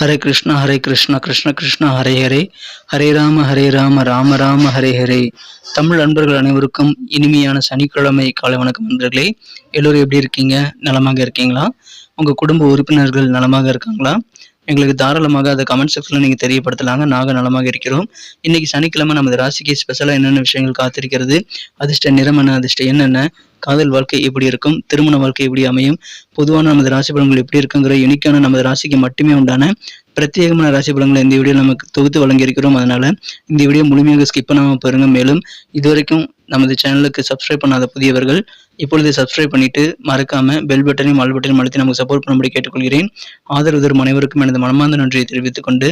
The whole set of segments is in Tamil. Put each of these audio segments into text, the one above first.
ஹரே கிருஷ்ணா ஹரே கிருஷ்ணா கிருஷ்ண கிருஷ்ணா ஹரே ஹரே. ஹரே ராம ஹரே ராம ராம ராம ஹரே ஹரே. தமிழ் நண்பர்கள் அனைவருக்கும் இனிமையான சனிக்கிழமை காலை வணக்கம் நண்பர்களே. எல்லோரும் எப்படி இருக்கீங்க? நலமாக இருக்கீங்களா? உங்கள் குடும்ப உறுப்பினர்கள் நலமாக இருக்காங்களா? எங்களுக்கு தாராளமாக அதை கமெண்ட் செக்ஷனில் நீங்கள் தெரியப்படுத்தலாங்க. நாங்கள் நலமாக இருக்கிறோம். இன்னைக்கு சனிக்கிழமை நமது ராசிக்கு ஸ்பெஷலாக என்னென்ன விஷயங்கள் காத்திருக்கிறது? அதிர்ஷ்ட நிறம் என்ன என்னென்ன? காதல் வாழ்க்கை எப்படி இருக்கும்? திருமண வாழ்க்கை எப்படி அமையும்? பொதுவான நமது ராசி பலன்கள் எப்படி இருக்குங்கிற யுனிக்கான நமது ராசிக்கு மட்டுமே உண்டான பிரத்யேகமான ராசி பலன்களை இந்த வீடியோ நமக்கு தொகுத்து வழங்கியிருக்கிறோம். அதனால இந்த வீடியோ முழுமையாக ஸ்கிப் பண்ணாமல் பாருங்க. மேலும் இதுவரைக்கும் நமது சேனலுக்கு சப்ஸ்கிரைப் பண்ணாத புதியவர்கள் இப்பொழுது சப்ஸ்கிரைப் பண்ணிட்டு மறக்காம பெல் பட்டனையும் ஆல் பட்டனையும் அழுத்தி நமக்கு சப்போர்ட் பண்ணும்படி கேட்டுக்கொள்கிறேன். ஆதரவு தரும் அனைவருக்கும் எனது மனமார்ந்த நன்றியை தெரிவித்துக் கொண்டு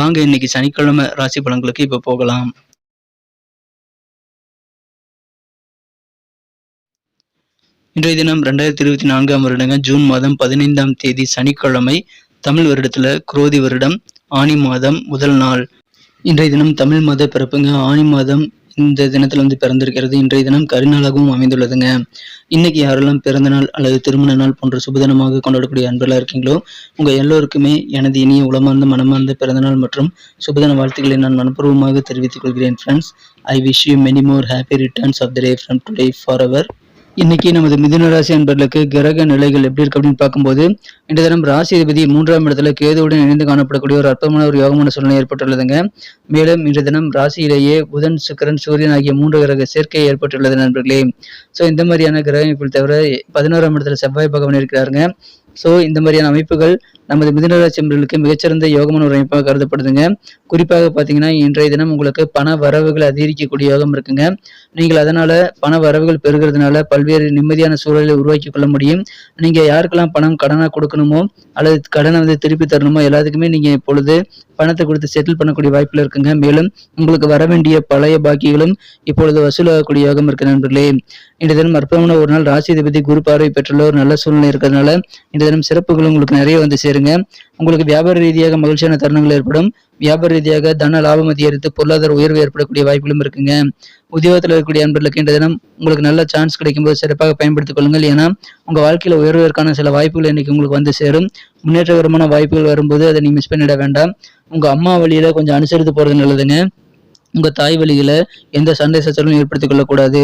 வாங்க இன்னைக்கு சனிக்கிழமை ராசி பலன்களுக்கு இப்போ போகலாம். இன்றைய தினம் ரெண்டாயிரத்தி இருபத்தி நான்காம் வருடங்க ஜூன் மாதம் பதினைந்தாம் தேதி சனிக்கிழமை தமிழ் வருடத்துல குரோதி வருடம் ஆனி மாதம் முதல் நாள். இன்றைய தினம் தமிழ் மாத பிறப்புங்க ஆனி மாதம் இந்த தினத்துல வந்து பிறந்திருக்கிறது. இன்றைய தினம் கரிநாளாகவும் அமைந்துள்ளதுங்க. இன்னைக்கு யாரெல்லாம் பிறந்த நாள் அல்லது திருமண நாள் போன்ற சுபதினமாக கொண்டாடக்கூடிய அன்பெல்லாம் இருக்கீங்களோ உங்க எல்லோருக்குமே எனது இனிய உளமார்ந்த மனமார்ந்த பிறந்த நாள் மற்றும் சுபதின வாழ்த்துக்களை நான் மனப்பூர்வமாக தெரிவித்துக் கொள்கிறேன் friends I wish you many more happy returns of the day from today for அவர் இன்னைக்கு நமது மிதுன ராசி அன்பர்களுக்கு கிரக நிலைகள் எப்படி இருக்கு அப்படின்னு பார்க்கும்போது இந்த தினம் ராசி அதிபதி மூன்றாம் இடத்துல கேதுவுடன் இணைந்து காணப்படக்கூடிய ஒரு அற்பமான ஒரு யோகமான சூழ்நிலை ஏற்பட்டுள்ளதுங்க. மேலும் இன்று தினம் ராசியிலேயே புதன் சுக்கரன் சூரியன் ஆகிய மூன்று கிரக சேர்க்கை ஏற்பட்டுள்ளது நண்பர்களே. ஸோ இந்த மாதிரியான கிரக அமைப்புகள் தவிர பதினோராம் இடத்துல செவ்வாய் பகவான் இருக்கிறாருங்க. ஸோ இந்த மாதிரியான அமைப்புகள் நமது மிதுனராசி அன்பர்களுக்கு மிகச்சிறந்த யோகமான ஒரு அமைப்பாக கருதப்படுதுங்க. குறிப்பாக பார்த்தீங்கன்னா இன்றைய தினம் உங்களுக்கு பண வரவுகள் அதிகரிக்கக்கூடிய யோகம் இருக்குங்க. நீங்கள் அதனால் பண வரவுகள் பெறுகிறதுனால பல்வேறு நிம்மதியான சூழலை உருவாக்கி கொள்ள முடியும். நீங்கள் யாருக்கெல்லாம் பணம் கடனாக கொடுக்கணுமோ அல்லது கடனை வந்து திருப்பி தரணுமோ எல்லாத்துக்குமே நீங்கள் இப்பொழுது பணத்தை கொடுத்து செட்டில் பண்ணக்கூடிய வாய்ப்புல இருக்குங்க. மேலும் உங்களுக்கு வர வேண்டிய பழைய பாக்கிகளும் இப்பொழுது வசூலாகக்கூடிய யோகம் இருக்கு நண்பர்களே. இந்த தினம் அற்புதமான ஒரு நாள். ராசிதிபதி குரு பார்வை பெற்றுள்ள ஒரு நல்ல சூழ்நிலை இருக்கிறதுனால இந்த தினம் சிறப்புகள் உங்களுக்கு நிறைய வந்து சேருங்க. உங்களுக்கு வியாபார ரீதியாக மகிழ்ச்சியான தருணங்கள் ஏற்படும். வியாபார ரீதியாக தன லாபம் அதிகரித்து பொருளாதார உயர்வு ஏற்படக்கூடிய வாய்ப்புகளும் இருக்குங்க. உத்தியோகத்தில் இருக்கக்கூடிய அன்பர்களுக்கு இந்த தினம் உங்களுக்கு நல்ல சான்ஸ் கிடைக்கும்போது சிறப்பாக பயன்படுத்திக் கொள்ளுங்கள். ஏன்னா உங்கள் வாழ்க்கையில் உயர்வதற்கான சில வாய்ப்புகள் இன்னைக்கு உங்களுக்கு வந்து சேரும். முன்னேற்றகரமான வாய்ப்புகள் வரும்போது அதை நீங்கள் மிஸ் பண்ணிட வேண்டாம். உங்கள் அம்மா வழியில் கொஞ்சம் அனுசரித்து போகிறது நல்லதுங்க. உங்கள் தாய் வழியில் எந்த சண்டை சச்சரவும் ஏற்படுத்திக் கொள்ளக்கூடாது.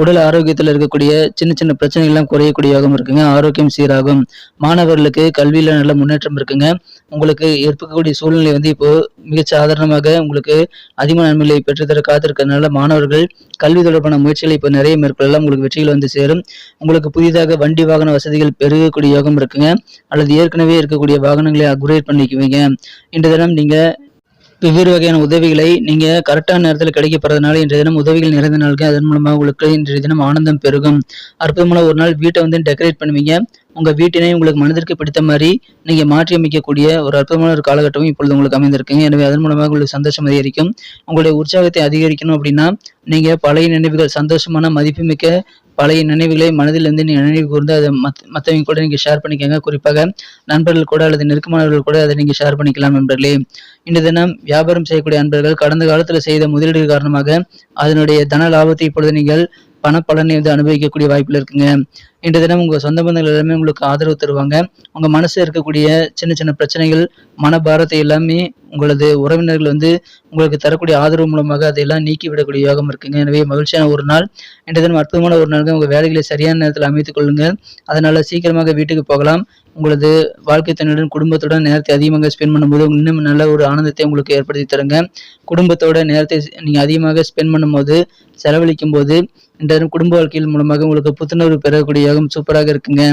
உடல் ஆரோக்கியத்தில் இருக்கக்கூடிய சின்ன சின்ன பிரச்சனைகள்லாம் குறையக்கூடியதாகவும் இருக்குங்க. ஆரோக்கியம் சீராகும். மாணவர்களுக்கு கல்வியில் நல்ல முன்னேற்றம் இருக்குங்க. உங்களுக்கு ஏற்படக்கூடிய சூழ்நிலை வந்து இப்போ மிக சாதாரணமாக உங்களுக்கு அதிக நன்மைகளை பெற்றுத்தர காத்திருக்கிறதுனால மாணவர்கள் கல்வி தொடர்பான முயற்சிகளை இப்போ நிறைய மேற்கொள்ளலாம். உங்களுக்கு வெற்றிகள் வந்து சேரும். உங்களுக்கு புதிதாக வண்டி வாகன வசதிகள் பெருகக்கூடிய யோகம் இருக்குங்க. அல்லது ஏற்கனவே இருக்கக்கூடிய வாகனங்களை அப்கிரேட் பண்ணிக்குவீங்க. இன்று தினம் நீங்கள் வெவ்வேறு வகையான உதவிகளை நீங்க கரெக்டான நேரத்தில் கிடைக்கப்படுறதுனால இன்றைய தினம் உதவிகள் நிறைந்த நாளுக்கு அதன் மூலமாக உங்களுக்கு இன்றைய தினம் ஆனந்தம் பெருகும். அற்புதமான ஒரு நாள் வீட்டை வந்து டெக்கரேட் பண்ணுவீங்க. உங்க வீட்டினை உங்களுக்கு மனதிற்கு பிடித்த மாதிரி நீங்க மாற்றி அமைக்கக்கூடிய ஒரு அற்புதமான ஒரு காலகட்டமும் இப்பொழுது உங்களுக்கு அமைந்திருக்குங்க. எனவே அதன் மூலமாக உங்களுக்கு சந்தோஷம் அதிகரிக்கும். உங்களுடைய உற்சாகத்தை அதிகரிக்கணும் அப்படின்னா நீங்க பழைய நினைவுகள் சந்தோஷமான மதிப்புமிக்க பழைய நினைவுகளை மனதிலிருந்து நினைவு கூர்ந்து அதை மத் மற்றவங்க கூட நீங்க ஷேர் பண்ணிக்கோங்க. குறிப்பாக நண்பர்கள் கூட அல்லது நெருக்கமானவர்கள் கூட அதை நீங்க ஷேர் பண்ணிக்கலாம் நண்பர்களே. இன்று தினம் வியாபாரம் செய்யக்கூடிய அன்பர்கள் கடந்த காலத்துல செய்த முதலீடு காரணமாக அதனுடைய தன லாபத்தை இப்பொழுது நீங்கள் பணப்பலனை வந்து அனுபவிக்கக்கூடிய வாய்ப்பில் இருக்குங்க. இன்று தினம் உங்க சொந்த பந்தங்கள் எல்லாமே உங்களுக்கு ஆதரவு தருவாங்க. உங்க மனசில் இருக்கக்கூடிய சின்ன சின்ன பிரச்சனைகள் மனபாரத்தை எல்லாமே உங்களது உறவினர்கள் வந்து உங்களுக்கு தரக்கூடிய ஆதரவு மூலமாக அதையெல்லாம் நீக்கி விடக்கூடிய யோகம் இருக்குங்க. எனவே மகிழ்ச்சியான ஒரு நாள். இன்று தினம் அற்புதமான ஒரு நாளுங்க. உங்க வேலைகளை சரியான நேரத்தில் அமைத்துக் கொள்ளுங்க. அதனால சீக்கிரமாக வீட்டுக்கு போகலாம். உங்களது வாழ்க்கை தன்னுடன் குடும்பத்துடன் நேரத்தை அதிகமாக ஸ்பெண்ட் பண்ணும்போது இன்னும் நல்ல ஒரு ஆனந்தத்தை உங்களுக்கு ஏற்படுத்தி தருங்க. குடும்பத்தோட நேரத்தை நீங்க அதிகமாக ஸ்பெண்ட் பண்ணும்போது செலவழிக்கும் போது இன்றைய குடும்ப வாழ்க்கையின் மூலமாக உங்களுக்கு புத்துணர்வு பெறக்கூடிய யோகம் சூப்பராக இருக்குங்க.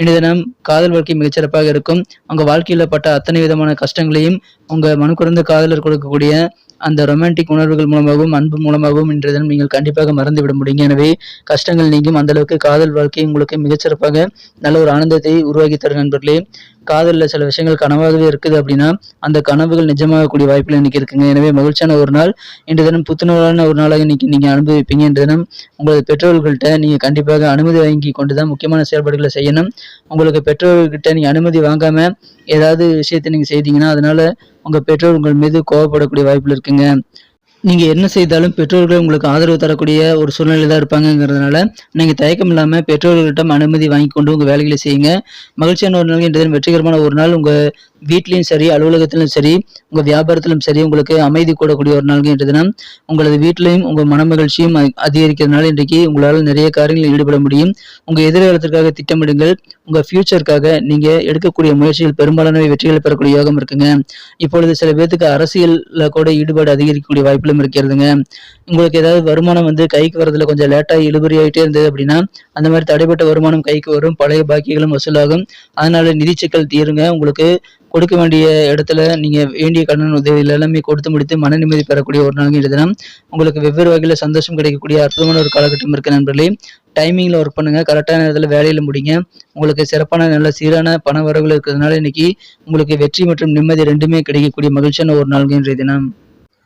இன்றைய தினம் காதல் வாழ்க்கை மிகச்சிறப்பாக இருக்கும். உங்க வாழ்க்கையில் பட்ட அத்தனை விதமான கஷ்டங்களையும் உங்க குறைந்த காதலர் கொடுக்கக்கூடிய அந்த ரொமான்டிக் உணர்வுகள் மூலமாகவும் அன்பு மூலமாகவும் இன்றைய தினம் நீங்கள் கண்டிப்பாக மறந்து விட எனவே கஷ்டங்கள் நீங்கும். அந்த அளவுக்கு காதல் வாழ்க்கை உங்களுக்கு மிகச்சிறப்பாக நல்ல ஒரு ஆனந்தத்தை உருவாக்கி தரும் நண்பர்களே. காதலில் சில விஷயங்கள் கனவாகவே இருக்குது அப்படின்னா அந்த கனவுகள் நிஜமாகக்கூடிய வாய்ப்பில் இன்னைக்கு இருக்குங்க. எனவே மகிழ்ச்சியான ஒரு நாள். இன்று தினம் புத்துணர்வான ஒரு நாளாக இன்னைக்கு நீங்கள் அனுபவிப்பீங்க. இன்று தினம் உங்களது பெற்றோர்கள்ட்ட நீங்கள் கண்டிப்பாக அனுமதி வாங்கி கொண்டு தான் முக்கியமான செயல்பாடுகளை செய்யணும். உங்களுக்கு பெற்றோர்கிட்ட நீங்கள் அனுமதி வாங்காமல் ஏதாவது விஷயத்தை நீங்கள் செய்தீங்கன்னா அதனால உங்கள் பெற்றோர் உங்கள் மீது கோவப்படக்கூடிய வாய்ப்பில் இருக்குங்க. நீங்கள் என்ன செய்தாலும் பெற்றோர்கள் உங்களுக்கு ஆதரவு தரக்கூடிய ஒரு சூழ்நிலை தான் இருப்பாங்கங்கிறதுனால நீங்கள் தயக்கம் இல்லாமல் பெற்றோர்களிடம் அனுமதி வாங்கி கொண்டு உங்கள் வேலைகளை செய்யுங்க. மகிழ்ச்சியான ஒரு நாள் இன்றைய தினம் வெற்றிகரமான ஒரு நாள். உங்கள் வீட்லையும் சரி அலுவலகத்திலும் சரி உங்க வியாபாரத்திலும் சரி உங்களுக்கு அமைதி கூடக்கூடிய ஒரு நாள் இன்றைய தினம் உங்களது வீட்டிலையும் உங்க மனமகிழ்ச்சியும் அதிகரிக்கிறதுனால இன்றைக்கு உங்களால் நிறைய காரியங்களில் ஈடுபட முடியும். உங்க எதிர்காலத்திற்காக திட்டமிடுங்கள். உங்க ஃபியூச்சருக்காக நீங்க எடுக்கக்கூடிய முயற்சிகள் பெரும்பாலானவை வெற்றிகளை பெறக்கூடிய யோகம் இருக்குங்க. இப்பொழுது சில பேர்த்துக்கு அரசியல்ல கூட ஈடுபாடு அதிகரிக்கக்கூடிய வாய்ப்புகளும் இருக்கிறதுங்க. உங்களுக்கு ஏதாவது வருமானம் வந்து கைக்கு வரதுல கொஞ்சம் லேட்டாக இழுபறி ஆகிட்டே இருந்தது அப்படின்னா அந்த மாதிரி தடைப்பட்ட வருமானம் கைக்கு வரும் பழைய பாக்கிகளும் வசூலாகும். அதனால நிதி சிக்கல் தீருங்க. உங்களுக்கு கொடுக்க வேண்டிய இடத்துல நீங்க வேண்டிய கடன் உதவிகள் எல்லாமே கொடுத்து முடித்து மன நிம்மதி பெறக்கூடிய ஒரு நாள் இன்றைய தினம். உங்களுக்கு வெவ்வேறு வகையில சந்தோஷம் கிடைக்கக்கூடிய அற்புதமான ஒரு காலகட்டம் இருக்கு நண்பர்களே. டைமிங்ல ஒர்க் பண்ணுங்க. கரெக்டான நேரத்தில் வேலையில முடிங்க. உங்களுக்கு சிறப்பான நல்ல சீரான பண வரவுகள் இருக்கிறதுனால இன்னைக்கு உங்களுக்கு வெற்றி மற்றும் நிம்மதி ரெண்டுமே கிடைக்கக்கூடிய மகிழ்ச்சியான ஒரு நாள் இன்றைய தினம்.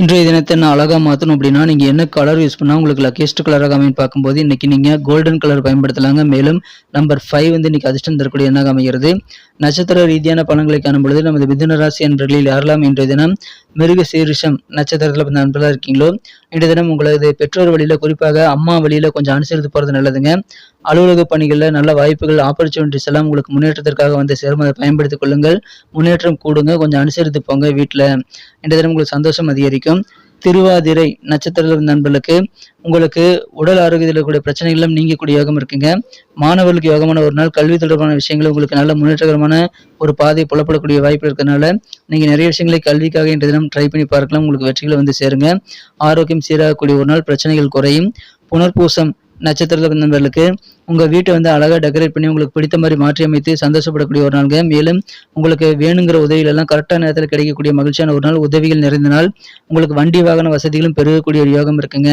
இன்றைய தினத்தை நான் அழகாக மாற்றணும் அப்படின்னா நீங்கள் என்ன கலர் யூஸ் பண்ணால் உங்களுக்கு லக்கேஸ்ட் கலராக அமைன்னு பார்க்கும்போது இன்னைக்கு நீங்கள் கோல்டன் கலர் பயன்படுத்தலாங்க. மேலும் நம்பர் ஃபைவ் வந்து இன்றைக்கி அதிர்ஷ்டம் தரக்கூடிய எண்ணாக அமைகிறது. நட்சத்திர ரீதியான பலன்களை காணும் பொழுது நமது மிதுன ராசி என்பர்களில் யாரெல்லாம் இன்றைய தினம் மிருக சீரிஷம் நட்சத்திரத்தில் பிறந்த நண்பர்களாக இருக்கீங்களோ இன்றைய தினம் உங்களது பெற்றோர் வழியில் குறிப்பாக அம்மா வழியில் கொஞ்சம் அனுசரித்து போகிறது நல்லதுங்க. அலுவலக பணிகளில் நல்ல வாய்ப்புகள் ஆப்பர்ச்சுனிட்டிஸ் எல்லாம் உங்களுக்கு முன்னேற்றத்திற்காக வந்து சேரும் அதை பயன்படுத்திக் கொள்ளுங்கள். முன்னேற்றம் கூடுங்க கொஞ்சம் அனுசரித்து போங்க வீட்டில் இன்றைய தினம் உங்களுக்கு சந்தோஷம் அதிகரிக்கும். திருவாதிரை நட்சத்திர நண்பர்களுக்கு உங்களுக்கு உடல் ஆரோக்கியத்தில் இருக்கக்கூடிய பிரச்சனைகளும் நீங்கக்கூடிய யோகம் இருக்குங்க. மாணவர்களுக்கு யோகமான ஒரு நாள் கல்வி தொடர்பான விஷயங்கள் உங்களுக்கு நல்ல முன்னேற்றகரமான ஒரு பாதை புலப்படக்கூடிய வாய்ப்பு இருக்கிறதுனால நீங்கள் நிறைய விஷயங்களை கல்விக்காக இன்றைய தினம் ட்ரை பண்ணி பார்க்கலாம். உங்களுக்கு வெற்றிகளை வந்து சேருங்க. ஆரோக்கியம் சீராகக்கூடிய ஒரு நாள் பிரச்சனைகள் குறையும். புனர்பூசம் நட்சத்திரத்தில் நண்பர்களுக்கு உங்கள் வீட்டை வந்து அழகாக டெக்கரேட் பண்ணி உங்களுக்கு பிடித்த மாதிரி மாற்றி அமைத்து சந்தோஷப்படக்கூடிய ஒரு நாளுங்க மேலும் உங்களுக்கு வேணுங்கிற உதவிகளெல்லாம் கரெக்டான நேரத்தில் கிடைக்கக்கூடிய மகிழ்ச்சியான ஒரு நாள் உதவிகள் நிறைந்த நாள். உங்களுக்கு வண்டி வாகன வசதிகளும் பெருகக்கூடிய ஒரு யோகம் இருக்குங்க.